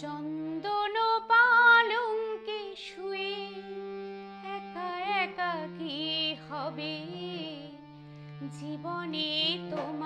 চন্দন পালঙ্কে শুয়ে একা একা কি হবে? জীবনে তোমায়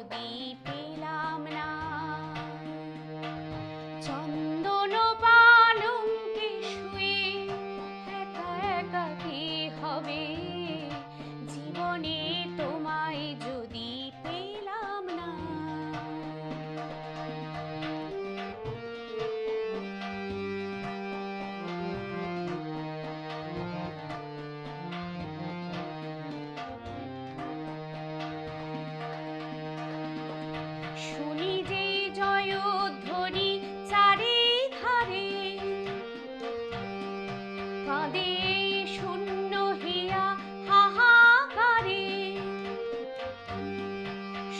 শূন্য হিয়া হাহাকারে।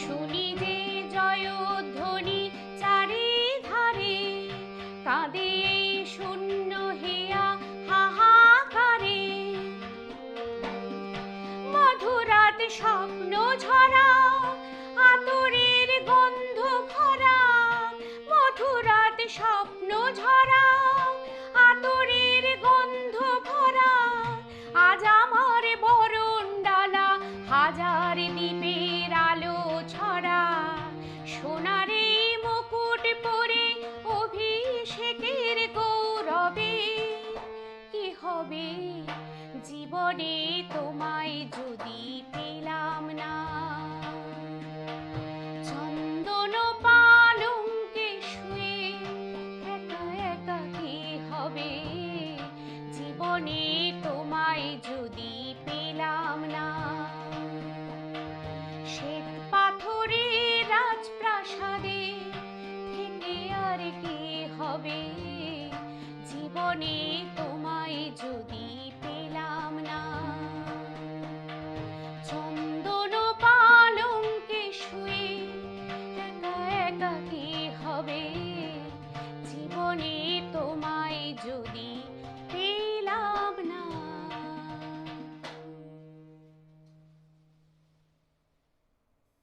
শুনি যে জয়ধ্বনি চারি ধারে কাঁদে, শূন্য হিয়া হাহাকারে। মধুরাত স্বপ্ন ঝরা ভরা, মধুরাত স্বপ্ন ঝরা দ্বীপের আলো ছড়া সোনারে জীবনে তোমায় যদি পেলাম না। চন্দন পালঙ্কে শুয়ে একা একাকী